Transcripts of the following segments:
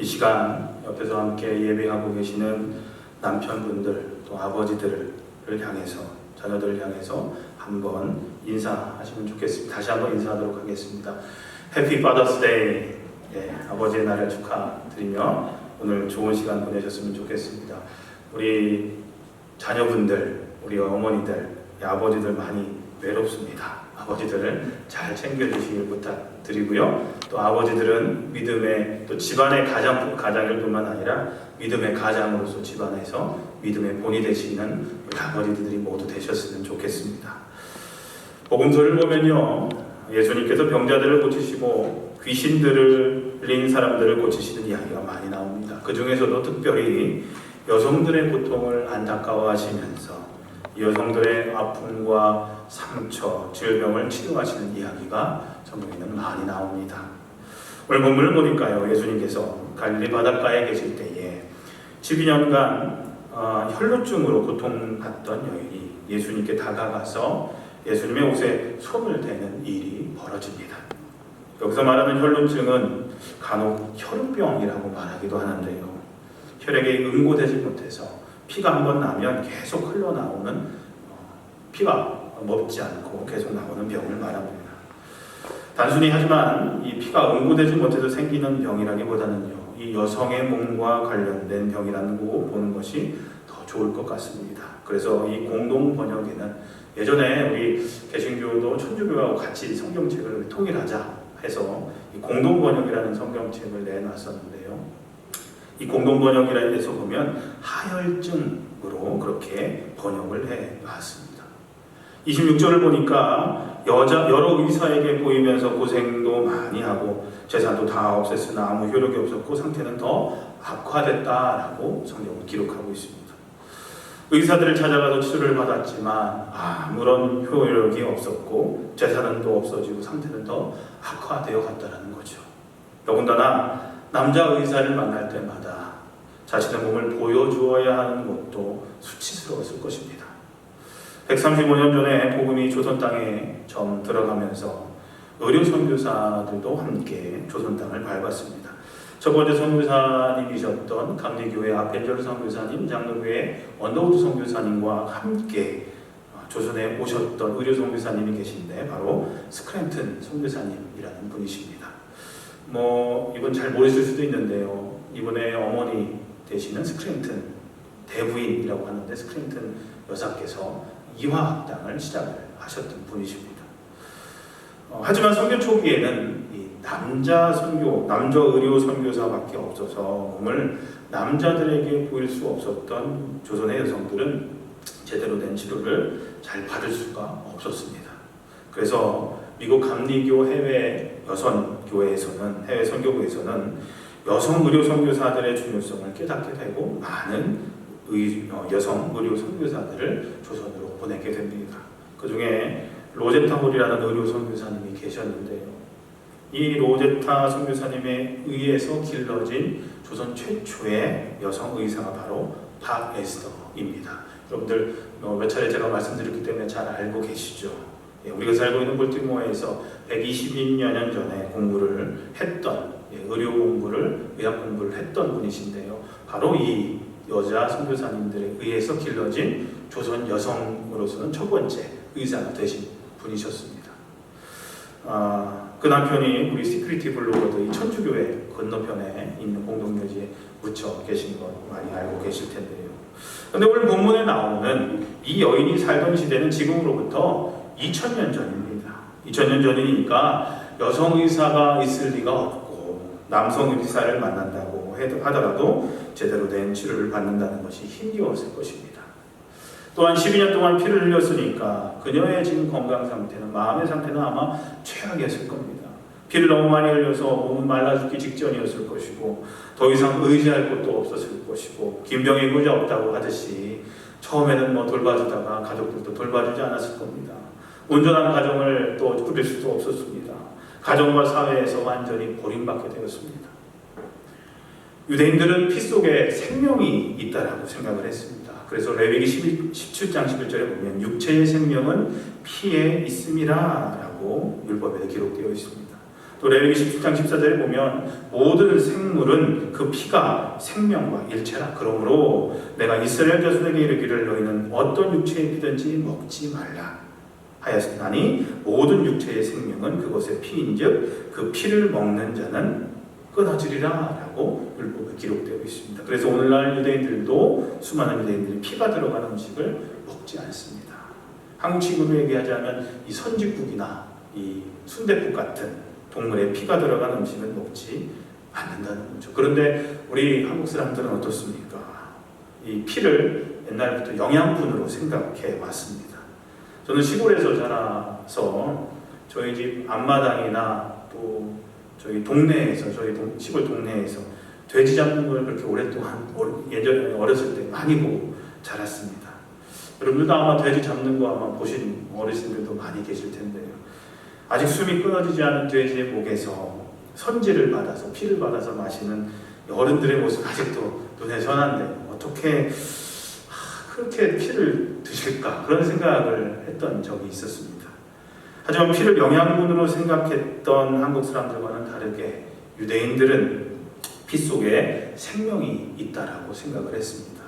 이 시간 옆에서 함께 예배하고 계시는 남편분들 또 아버지들을 향해서 자녀들을 향해서 한번 인사하시면 좋겠습니다. 다시 한번 인사하도록 하겠습니다. 해피 파더스 데이 예, 아버지의 날을 축하드리며 오늘 좋은 시간 보내셨으면 좋겠습니다. 우리 자녀분들, 우리 어머니들, 예, 아버지들 많이 외롭습니다. 아버지들을 잘 챙겨주시길 부탁드리고요. 또 아버지들은 믿음의 또 집안의 가장 가장일 뿐만 아니라 믿음의 가장으로서 집안에서 믿음의 본이 되시는 아버지들이 모두 되셨으면 좋겠습니다. 복음서를 보면요, 예수님께서 병자들을 고치시고 귀신들을 들린 사람들을 고치시는 이야기가 많이 나옵니다. 그 중에서도 특별히 여성들의 고통을 안타까워하시면서 여성들의 아픔과 상처, 질병을 치료하시는 이야기가 성경에는 많이 나옵니다. 본문을 보니까요, 예수님께서 갈릴리 바닷가에 계실 때에 12년간 어, 혈루증으로 고통받던 여인이 예수님께 다가가서 예수님의 옷에 손을 대는 일이 벌어집니다. 여기서 말하는 혈루증은 간혹 혈우병이라고 말하기도 하는데요. 혈액이 응고되지 못해서 피가 한 번 나면 계속 흘러나오는 어, 피가 멎지 않고 계속 나오는 병을 말합니다. 단순히 하지만 이 피가 응고되지 못해서 생기는 병이라기보다는요. 이 여성의 몸과 관련된 병이라는 거 보는 것이 더 좋을 것 같습니다. 그래서 이 공동 번역에는 예전에 우리 개신교도 천주교하고 같이 성경책을 통일하자 해서 이 공동 번역이라는 성경책을 내놨었는데요. 이 공동 번역이라는 데서 보면 하혈증으로 그렇게 번역을 해 놨습니다. 26절을 보니까 여자 여러 의사에게 보이면서 고생도 많이 하고 재산도 다 없앴으나 아무 효력이 없었고 상태는 더 악화됐다라고 성경은 기록하고 있습니다. 의사들을 찾아가서 치료를 받았지만 아무런 효력이 없었고 재산은 또 없어지고 상태는 더 악화되어 갔다는 거죠. 더군다나 남자 의사를 만날 때마다 자신의 몸을 보여주어야 하는 것도 수치스러웠을 것입니다. 135년 전에 복음이 조선 땅에 처음 들어가면서 의료 선교사들도 함께 조선 땅을 밟았습니다. 첫 번째 선교사님이셨던 감리교회 아펜저르 선교사님, 장로교회 원더우드 선교사님과 함께 조선에 오셨던 의료 선교사님이 계신데 바로 스크랜튼 선교사님이라는 분이십니다. 뭐 이분 잘 모르실 수도 있는데요. 이분의 어머니 되시는 스크랜튼 대부인이라고 하는데 스크랜튼 여사께서 이화학당을 시작을 하셨던 분이십니다. 어, 하지만 선교 초기에는 이 남자 선교, 남자 의료 선교사밖에 없어서 몸을 남자들에게 보일 수 없었던 조선의 여성들은 제대로 된 치료를 잘 받을 수가 없었습니다. 그래서 미국 감리교 해외 여성 교회에서는 해외 선교부에서는 여성 의료 선교사들의 중요성을 깨닫게 되고 많은 의, 어, 여성 의료 선교사들을 조선으로 보내게 됩니다. 그 중에 로제타 홀이라는 의료 선교사님이 계셨는데요. 이 로제타 선교사님에 의해서 길러진 조선 최초의 여성 의사가 바로 박 에스더입니다. 여러분들 어, 몇 차례 제가 말씀드렸기 때문에 잘 알고 계시죠. 예, 우리가 살고 있는 볼티모어에서 122년 전에 공부를 했던 예, 의료 공부를 의학 공부를 했던 분이신데요. 바로 이 여자 선교사님들에 의해서 길러진 조선 여성으로서는 첫 번째 의사가 되신 분이셨습니다. 아, 그 남편이 우리 시크리티 블로거드 이 천주교회 건너편에 있는 공동묘지에 묻혀 계신 거 많이 알고 계실 텐데요. 근데 오늘 본문에 나오는 이 여인이 살던 시대는 지금으로부터 2000년 전입니다. 2000년 전이니까 여성 의사가 있을 리가 없고 남성 의사를 만난다고 하더라도 제대로 된 치료를 받는다는 것이 힘겨웠을 것입니다. 또한 12년 동안 피를 흘렸으니까 그녀의 지금 건강 상태는 마음의 상태는 아마 최악이었을 겁니다. 피를 너무 많이 흘려서 몸은 말라 죽기 직전이었을 것이고 더 이상 의지할 곳도 없었을 것이고 김병이 의자 없다고 하듯이 처음에는 뭐 돌봐주다가 가족들도 돌봐주지 않았을 겁니다. 온전한 가정을 또 꾸릴 수도 없었습니다. 가정과 사회에서 완전히 버림받게 되었습니다. 유대인들은 피 속에 생명이 있다라고 생각을 했습니다. 그래서 레위기 17장 11절에 보면 육체의 생명은 피에 있음이라라고 율법에 기록되어 있습니다. 또 레위기 17장 14절에 보면 모든 생물은 그 피가 생명과 일체라. 그러므로 내가 이스라엘 자손에게 이르기를 너희는 어떤 육체의 피든지 먹지 말라. 하였으나니 모든 육체의 생명은 그것의 피인즉 그 피를 먹는 자는 끊어지리라 라고 율법에 기록되어 있습니다. 그래서 오늘날 유대인들도 수많은 유대인들이 피가 들어간 음식을 먹지 않습니다. 한국 식으로 얘기하자면 이 선지국이나 이 순대국 같은 동물의 피가 들어간 음식을 먹지 않는다는 거죠. 그런데 우리 한국 사람들은 어떻습니까? 이 피를 옛날부터 영양분으로 생각해 왔습니다. 저는 시골에서 자라서 저희 집 앞마당이나 또 저희 동네에서 저희 동, 시골 동네에서 돼지 잡는 걸 그렇게 오랫동안 어- 예전에 어렸을 때 많이 보고 자랐습니다. 여러분들도 아마 돼지 잡는 거 아마 보신 어르신들도 많이 계실 텐데요. 아직 숨이 끊어지지 않은 돼지의 목에서 선지를 받아서 피를 받아서 마시는 어른들의 모습 아직도 눈에 선한데 어떻게 하, 그렇게 피를 드실까 그런 생각을 했던 적이 있었습니다. 하지만 피를 영양분으로 생각했던 한국 사람들과는 다르게 유대인들은 피 속에 생명이 있다라고 생각을 했습니다.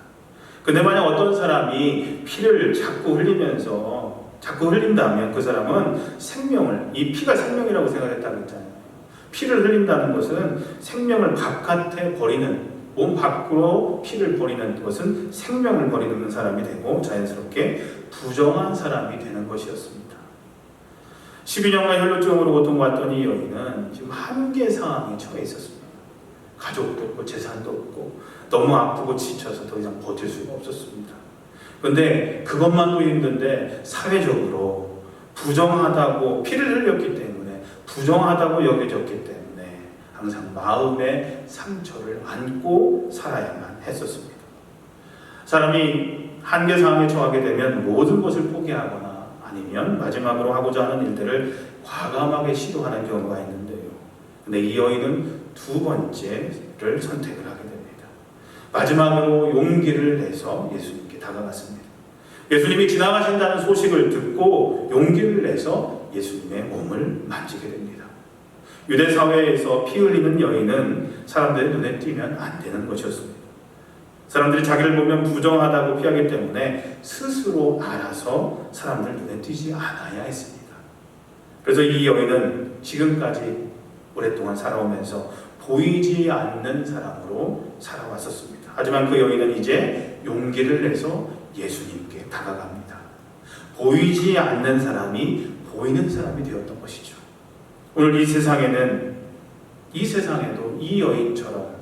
근데 만약 어떤 사람이 피를 자꾸 흘리면서 자꾸 흘린다면 그 사람은 생명을 이 피가 생명이라고 생각했다고 했잖아요. 피를 흘린다는 것은 생명을 바깥에 버리는 몸 밖으로 피를 버리는 것은 생명을 버리는 사람이 되고 자연스럽게 부정한 사람이 되는 것이었습니다. 12년간 혈루증으로 고통받던 이 여인은 지금 한계 상황에 처해 있었습니다. 가족도 없고 재산도 없고 너무 아프고 지쳐서 더 이상 버틸 수가 없었습니다. 그런데 그것만도 힘든데 사회적으로 부정하다고 피를 흘렸기 때문에 부정하다고 여겨졌기 때문에 항상 마음의 상처를 안고 살아야만 했었습니다. 사람이 한계 상황에 처하게 되면 모든 것을 포기하거나 아니면 마지막으로 하고자 하는 일들을 과감하게 시도하는 경우가 있는데요. 근데 이 여인은 두 번째를 선택을 하게 됩니다. 마지막으로 용기를 내서 예수님께 다가갔습니다. 예수님이 지나가신다는 소식을 듣고 용기를 내서 예수님의 몸을 만지게 됩니다. 유대 사회에서 피 흘리는 여인은 사람들의 눈에 띄면 안 되는 것이었습니다. 사람들이 자기를 보면 부정하다고 피하기 때문에 스스로 알아서 사람들 눈에 띄지 않아야 했습니다. 그래서 이 여인은 지금까지 오랫동안 살아오면서 보이지 않는 사람으로 살아왔었습니다. 하지만 그 여인은 이제 용기를 내서 예수님께 다가갑니다. 보이지 않는 사람이 보이는 사람이 되었던 것이죠. 오늘 이 세상에는 이 세상에도 이 여인처럼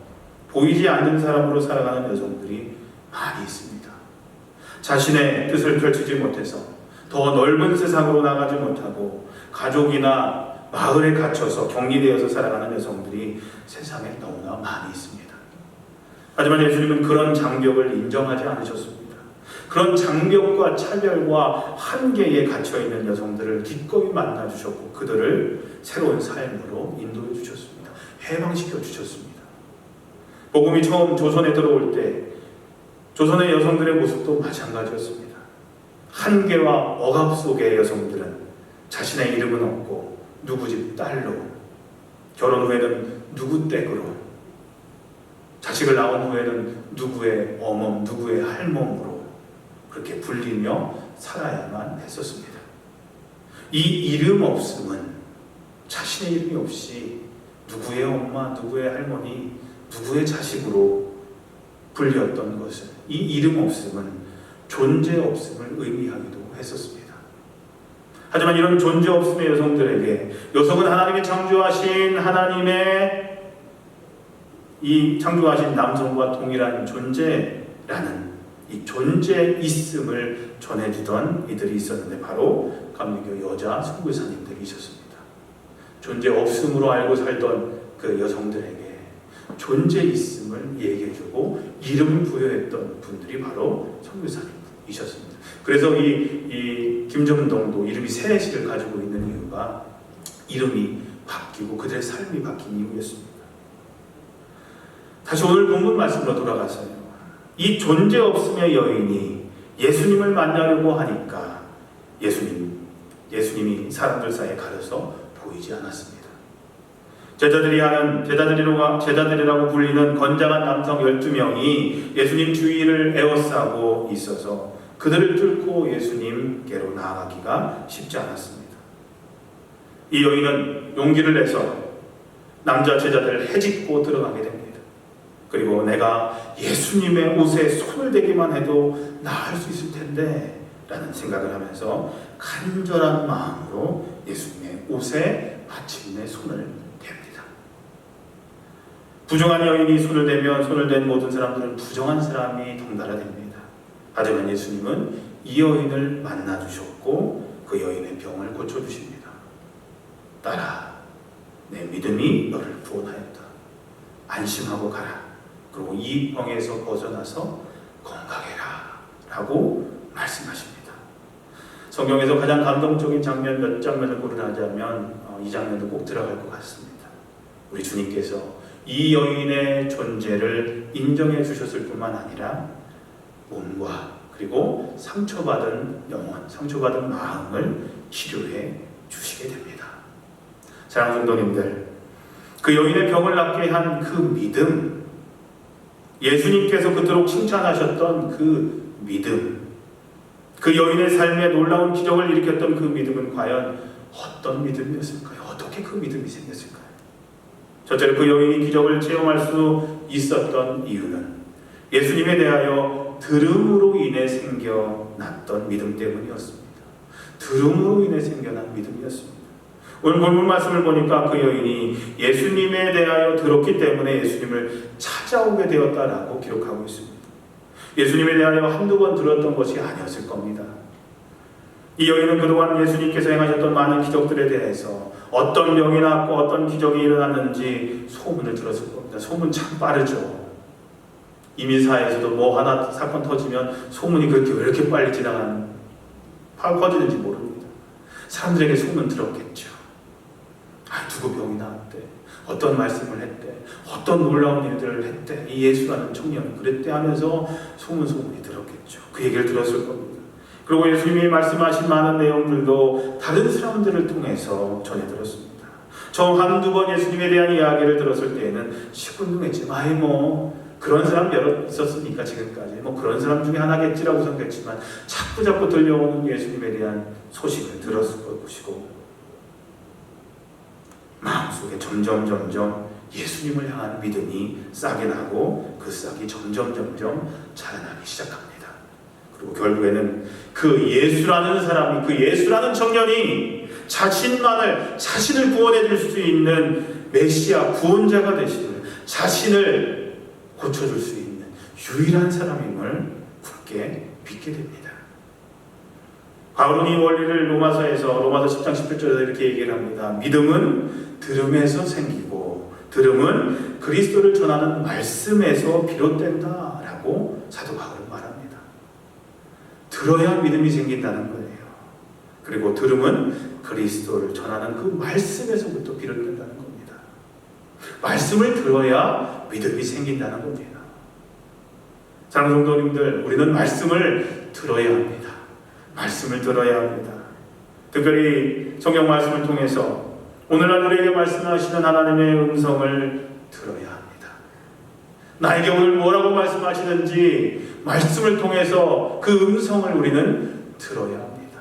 보이지 않는 사람으로 살아가는 여성들이 많이 있습니다. 자신의 뜻을 펼치지 못해서 더 넓은 세상으로 나가지 못하고 가족이나 마을에 갇혀서 격리되어서 살아가는 여성들이 세상에 너무나 많이 있습니다. 하지만 예수님은 그런 장벽을 인정하지 않으셨습니다. 그런 장벽과 차별과 한계에 갇혀 있는 여성들을 기꺼이 만나 주셨고 그들을 새로운 삶으로 인도해 주셨습니다. 해방시켜 주셨습니다. 복음이 처음 조선에 들어올 때 조선의 여성들의 모습도 마찬가지였습니다. 한계와 억압 속의 여성들은 자신의 이름은 없고 누구 집 딸로 결혼 후에는 누구 댁으로 자식을 낳은 후에는 누구의 어멈 누구의 할멈으로 그렇게 불리며 살아야만 했었습니다. 이 이름 없음은 자신의 이름이 없이 누구의 엄마 누구의 할머니 누구의 자식으로 불렸던 것은 이 이름 없음은 존재 없음을 의미하기도 했었습니다. 하지만 이런 존재 없음의 여성들에게 여성은 하나님이 창조하신 하나님의 이 창조하신 남성과 동일한 존재라는 이 존재 있음을 전해주던 이들이 있었는데 바로 감리교 여자 선교사님들이 있었습니다. 존재 없음으로 알고 살던 그 여성들에게 존재 있음을 얘기해주고 이름을 부여했던 분들이 바로 선교사님이셨습니다. 그래서 이, 이 김정동도 이름이 셋을 가지고 있는 이유가 이름이 바뀌고 그들의 삶이 바뀐 이유였습니다. 다시 오늘 본문 말씀으로 돌아가서요. 이 존재 없음의 여인이 예수님을 만나려고 하니까 예수님, 예수님이 사람들 사이에 가려서 보이지 않았습니다. 제자들이 하는 제자들이라고 제자들이라고 불리는 건장한 남성 12명이 예수님 주위를 에워싸고 있어서 그들을 뚫고 예수님께로 나아가기가 쉽지 않았습니다. 이 여인은 용기를 내서 남자 제자들을 해집고 들어가게 됩니다. 그리고 내가 예수님의 옷에 손을 대기만 해도 나을 수 있을 텐데 라는 생각을 하면서 간절한 마음으로 예수님의 옷에 마침내 손을. 부정한 여인이 손을 대면 손을 댄 모든 사람들은 부정한 사람이 덩달아 됩니다. 하지만 예수님은 이 여인을 만나 주셨고 그 여인의 병을 고쳐 주십니다. 딸아, 내 믿음이 너를 구원하였다. 안심하고 가라. 그리고 이 병에서 벗어나서 건강해라. 라고 말씀하십니다. 성경에서 가장 감동적인 장면 몇 장면을 고르자면 어, 이 장면도 꼭 들어갈 것 같습니다. 우리 주님께서 이 여인의 존재를 인정해 주셨을 뿐만 아니라 몸과 그리고 상처받은 영혼, 상처받은 마음을 치료해 주시게 됩니다. 사랑하는 성도님들, 그 여인의 병을 낫게 한 그 믿음, 예수님께서 그토록 칭찬하셨던 그 믿음, 그 여인의 삶에 놀라운 기적을 일으켰던 그 믿음은 과연 어떤 믿음이었을까요? 어떻게 그 믿음이 생겼을까요? 첫째로 그 여인이 기적을 체험할 수 있었던 이유는 예수님에 대하여 들음으로 인해 생겨났던 믿음 때문이었습니다. 들음으로 인해 생겨난 믿음이었습니다. 오늘 본문 말씀을 보니까 그 여인이 예수님에 대하여 들었기 때문에 예수님을 찾아오게 되었다라고 기록하고 있습니다. 예수님에 대하여 한두 번 들었던 것이 아니었을 겁니다. 이 여인은 그동안 예수님께서 행하셨던 많은 기적들에 대해서 어떤 병이 낫고 어떤 기적이 일어났는지 소문을 들었을 겁니다. 소문 참 빠르죠. 이민사에서도 뭐 하나 사건 터지면 소문이 그렇게 왜 이렇게 빨리 지나가는 퍼지는지 모릅니다. 사람들에게 소문 들었겠죠. 아, 누구 병이 나왔대. 어떤 말씀을 했대. 어떤 놀라운 일들을 했대. 이 예수라는 청년은 그랬대 하면서 소문 소문이 들었겠죠. 그 얘기를 들었을 겁니다. 그리고 예수님이 말씀하신 많은 내용들도 다른 사람들을 통해서 전해 들었습니다. 저 한두 번 예수님에 대한 이야기를 들었을 때에는 시큰둥했지만 아이 뭐 그런 사람 여러 있었으니까 지금까지 뭐 그런 사람 중에 하나겠지라고 생각했지만 자꾸 자꾸 들려오는 예수님에 대한 소식을 들었을 것이고 마음속에 점점 점점 예수님을 향한 믿음이 싹이 나고 그 싹이 점점 점점 자라나기 시작합니다. 그리고 결국에는 그 예수라는 사람이 그 예수라는 청년이 자신만을 자신을 구원해 줄 수 있는 메시아 구원자가 되시는 자신을 고쳐줄 수 있는 유일한 사람임을 굳게 믿게 됩니다. 바울은 이 원리를 로마서에서 로마서 10장 17절에 이렇게 얘기를 합니다. 믿음은 들음에서 생기고 들음은 그리스도를 전하는 말씀에서 비롯된다라고 사도 바울은 말합니다. 들어야 믿음이 생긴다는 거예요. 그리고 들음은 그리스도를 전하는 그 말씀에서부터 비롯된다는 겁니다. 말씀을 들어야 믿음이 생긴다는 겁니다. 사랑하는 성도님들, 우리는 말씀을 들어야 합니다. 말씀을 들어야 합니다. 특별히 성경 말씀을 통해서 오늘날 우리에게 말씀하시는 하나님의 음성을 들어야 합니다. 나에게 오늘 뭐라고 말씀하시는지 말씀을 통해서 그 음성을 우리는 들어야 합니다.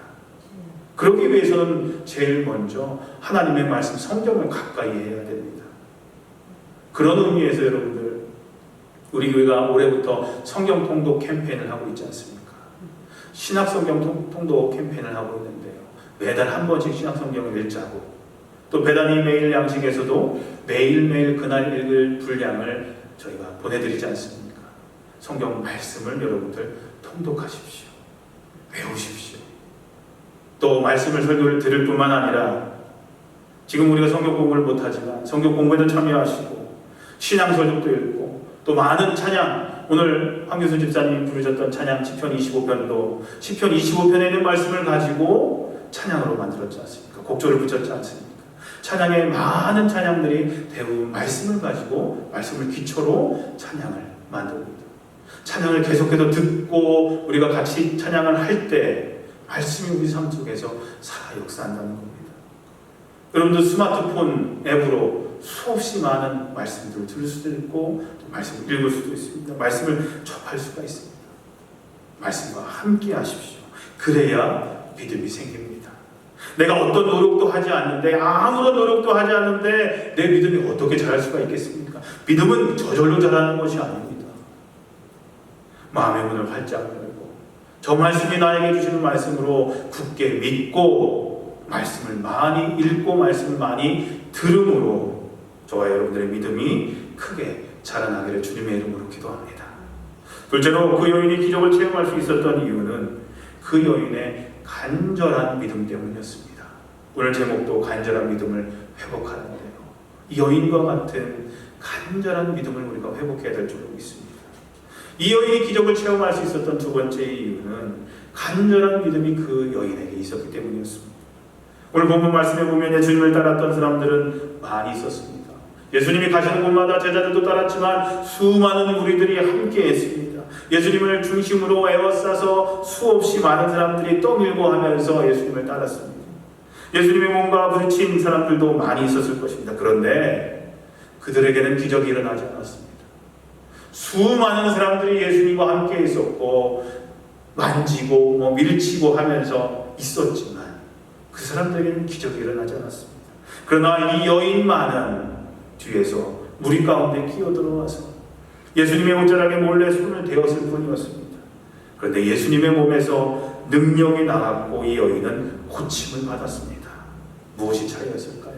그러기 위해서는 제일 먼저 하나님의 말씀 성경을 가까이 해야 됩니다. 그런 의미에서 여러분들 우리 교회가 올해부터 성경 통독 캠페인을 하고 있지 않습니까? 신학 성경 통독 캠페인을 하고 있는데요. 매달 한 번씩 신학 성경을 읽자고 또 배단이 매일 양식에서도 매일매일 그날 읽을 분량을 저희가 보내드리지 않습니까? 성경 말씀을 여러분들 통독하십시오. 외우십시오. 또 말씀을 설교를 들을 뿐만 아니라 지금 우리가 성경 공부를 못하지만 성경 공부에도 참여하시고 신앙 설교도 읽고 또 많은 찬양 오늘 황교수 집사님이 부르셨던 찬양 10편 25편도 10편 25편에 있는 말씀을 가지고 찬양으로 만들었지 않습니까? 곡조를 붙였지 않습니까? 찬양의 많은 찬양들이 대부분 말씀을 가지고 말씀을 기초로 찬양을 만듭니다. 찬양을 계속해서 듣고 우리가 같이 찬양을 할 때 말씀이 우리 삶 속에서 살아 역사한다는 겁니다. 여러분들 스마트폰 앱으로 수없이 많은 말씀들을 들을 수도 있고 또 말씀을 읽을 수도 있습니다. 말씀을 접할 수가 있습니다. 말씀과 함께 하십시오. 그래야 믿음이 생깁니다. 내가 어떤 노력도 하지 않는데 아무런 노력도 하지 않는데 내 믿음이 어떻게 자랄 수가 있겠습니까? 믿음은 저절로 자라는 것이 아닙니다. 마음의 문을 활짝 열고 저 말씀이 나에게 주시는 말씀으로 굳게 믿고 말씀을 많이 읽고 말씀을 많이 들음으로 저와 여러분들의 믿음이 크게 자라나기를 주님의 이름으로 기도합니다. 둘째로 그 여인이 기적을 체험할 수 있었던 이유는 그 여인의 간절한 믿음 때문이었습니다. 오늘 제목도 간절한 믿음을 회복하는데요. 이 여인과 같은 간절한 믿음을 우리가 회복해야 될줄 믿습니다. 이 여인이 기적을 체험할 수 있었던 두 번째 이유는 간절한 믿음이 그 여인에게 있었기 때문이었습니다. 오늘 본문 말씀에 보면 예수님을 따랐던 사람들은 많이 있었습니다. 예수님이 가시는 곳마다 제자들도 따랐지만 수많은 무리들이 함께 했습니다. 예수님을 중심으로 에워싸서 수없이 많은 사람들이 떠밀고 하면서 예수님을 따랐습니다. 예수님의 몸과 부딪힌 사람들도 많이 있었을 것입니다. 그런데 그들에게는 기적이 일어나지 않았습니다. 수많은 사람들이 예수님과 함께 있었고 만지고 뭐 밀치고 하면서 있었지만 그 사람들에게는 기적이 일어나지 않았습니다. 그러나 이 여인만은 뒤에서 무리 가운데 끼어들어와서 예수님의 옷자락에 몰래 손을 대었을 뿐이었습니다. 그런데 예수님의 몸에서 능력이 나갔고 이 여인은 고침을 받았습니다. 무엇이 차이였을까요?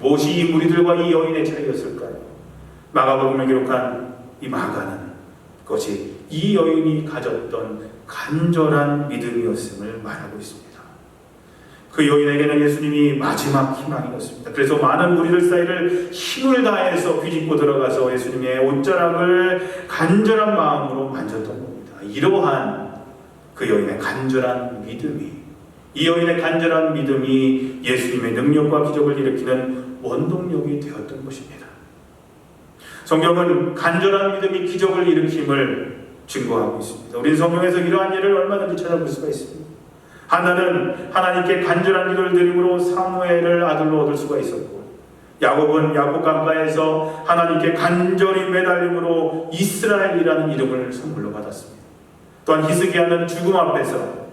무엇이 이 무리들과 이 여인의 차이였을까요? 마가복음에 기록한 이 마가는 그것이 이 여인이 가졌던 간절한 믿음이었음을 말하고 있습니다. 그 여인에게는 예수님이 마지막 희망이었습니다. 그래서 많은 무리들 사이를 힘을 다해서 비집고 들어가서 예수님의 옷자락을 간절한 마음으로 만졌던 겁니다. 이러한 그 여인의 간절한 믿음이 이 여인의 간절한 믿음이 예수님의 능력과 기적을 일으키는 원동력이 되었던 것입니다. 성경은 간절한 믿음이 기적을 일으킴을 증거하고 있습니다. 우리 성경에서 이러한 일을 얼마든지 찾아볼 수가 있습니다. 하나는 하나님께 간절한 기도를 드림으로 사무엘을 아들로 얻을 수가 있었고 야곱은 야곱 강가에서 하나님께 간절히 매달림으로 이스라엘이라는 이름을 선물로 받았습니다. 또한 히스기야는 죽음 앞에서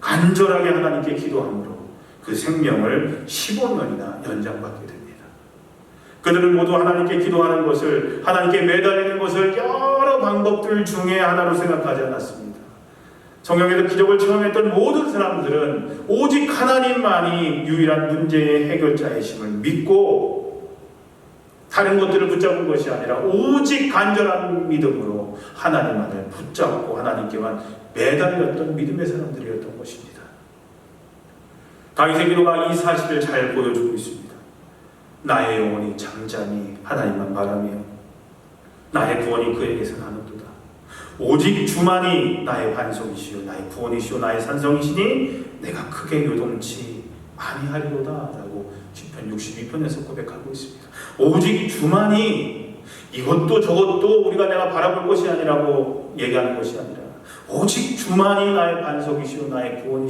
간절하게 하나님께 기도함으로 그 생명을 15년이나 연장받게 됩니다. 그들은 모두 하나님께 기도하는 것을 하나님께 매달리는 것을 여러 방법들 중에 하나로 생각하지 않았습니다. 성경에서 기적을 체험했던 모든 사람들은 오직 하나님만이 유일한 문제의 해결자이심을 믿고 다른 것들을 붙잡은 것이 아니라 오직 간절한 믿음으로 하나님만을 붙잡고 하나님께만 매달렸던 믿음의 사람들이었던 것입니다. 다윗의 기도가 이 사실을 잘 보여주고 있습니다. 나의 영혼이 잠잠히 하나님만 바라며 나의 구원이 그에게서 나는도다. 오직 주만이 나의 반석이시요 나의 구원이시요 나의 산성이시니 내가 크게 요동치 아니하리로다 라고 시편 62편에서 고백하고 있습니다. 오직 주만이 이것도 저것도 우리가 내가 바라볼 것이 아니라고 얘기하는 것이 아니라 오직 주만이 나의 반석이시요 나의 구원이시요